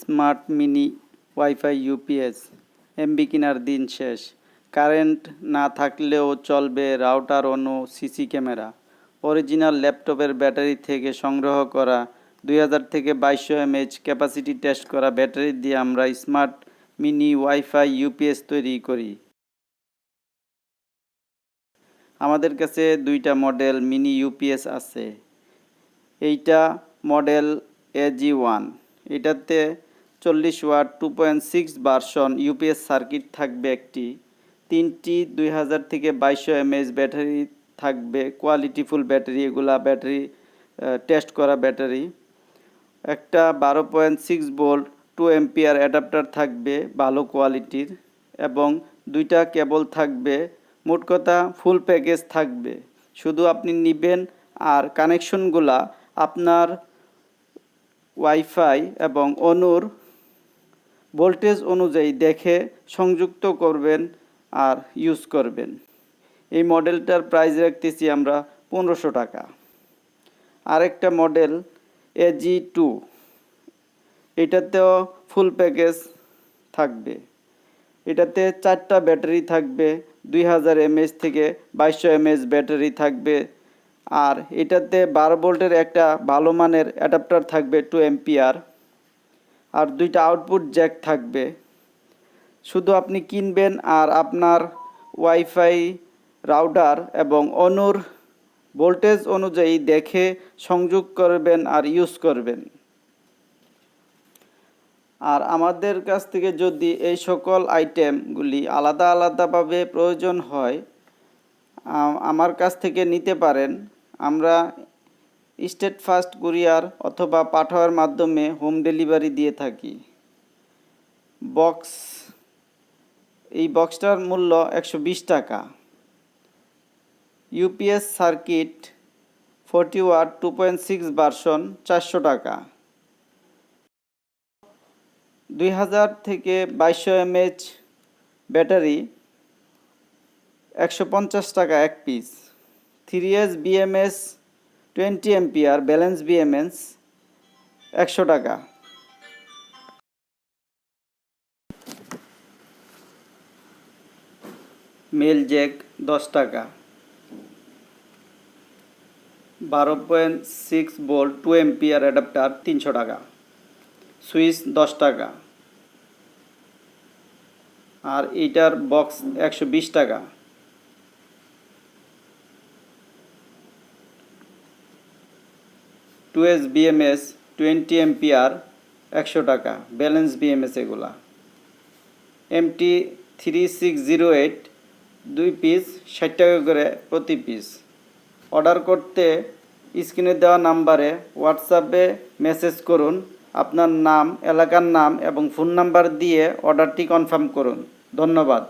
Smart mini WiFi UPS, MB কেনার দিন শেষ। কারেন্ট না থাকলেও চলবে রাউটার অনু সিসি ক্যামেরা। অরিজিনাল ল্যাপটপের ব্যাটারি থেকে সংগ্রহ করা, দুই হাজার থেকে বাইশশো এমএইচ ক্যাপাসিটি টেস্ট করা ব্যাটারি দিয়ে আমরা স্মার্ট মিনি ওয়াইফাই ইউপিএস তৈরি করি। আমাদের কাছে দুইটা মডেল মিনি ইউপিএস আছে। এইটা মডেল এজি ওয়ান। এটাতে চল্লিশ watt two point six version UPS circuit থাকবে একটি। তিনটি দুই হাজার থেকে বাইশশো এমএএইচ ব্যাটারি থাকবে কোয়ালিটিফুল ব্যাটারি, এগুলা ব্যাটারি টেস্ট করা ব্যাটারি। একটা বারো point six volt two ampere adapter থাকবে, ভালো কোয়ালিটির এবং দুইটা কেবল থাকবে, মোট কথা ফুল প্যাকেজ থাকবে। শুধু আপনি নেবেন আর কানেকশনগুলা আপনার ওয়াইফাই এবং অনুর ভোল্টেজ অনুযায়ী দেখে সংযুক্ত করবেন আর ইউজ করবেন। এই মডেলটার প্রাইস রাখতেছি আমরা পনেরোশো টাকা। আরেকটা মডেল এজি টু এটাতেও ফুল প্যাকেজ থাকবে। এটাতে চারটা ব্যাটারি থাকবে, দুই হাজার এমএএচ থেকে বাইশশো এমএএচ ব্যাটারি থাকবে আর এটাতে বারো ভোল্টের একটা ভালো মানের অ্যাডাপ্টার থাকবে টু এম্পিয়ার আর দুইটা আউটপুট জ্যাক থাকবে। শুধু আপনি কিনবেন আর আপনার ওয়াইফাই রাউডার এবং অনুর ভোল্টেজ অনুযায়ী দেখে সংযোগ করবেন আর ইউজ করবেন। আর আমাদের কাছ থেকে যদি এই সকল আইটেমগুলি আলাদা আলাদাভাবে প্রয়োজন হয় আমার কাছ থেকে নিতে পারেন। আমরা স্টেট ফাস্ট কুরিয়ার অথবা পাঠাওয়ার মাধ্যমে হোম ডেলিভারি দিয়ে থাকি। বক্স, এই বক্সটার মূল্য একশো বিশ টাকা। UPS circuit forty watt two point six version চারশো টাকা। দুই হাজার থেকে বাইশশো এমএইচ ব্যাটারি একশো পঞ্চাশ টাকা এক piece. Three S BMS twenty ampere balance BMS একশো টাকা। মেল জ্যাক দশ টাকা। বারো point six volt two ampere adapter তিনশো টাকা। সুইচ, দশ টাকা। আর এইটার বক্স একশো বিশ টাকা। Two S BMS twenty ampere একশো টাকা ব্যালেন্স বিএমএস এগুলা। MT three six zero eight দুই পিস ষাট টাকা করে প্রতি পিস অর্ডার করতে স্ক্রিনে দেওয়া নাম্বারে হোয়াটসঅ্যাপে মেসেজ করুন, আপনার নাম, এলাকার নাম এবং ফোন নাম্বার দিয়ে অর্ডারটি কনফার্ম করুন। ধন্যবাদ।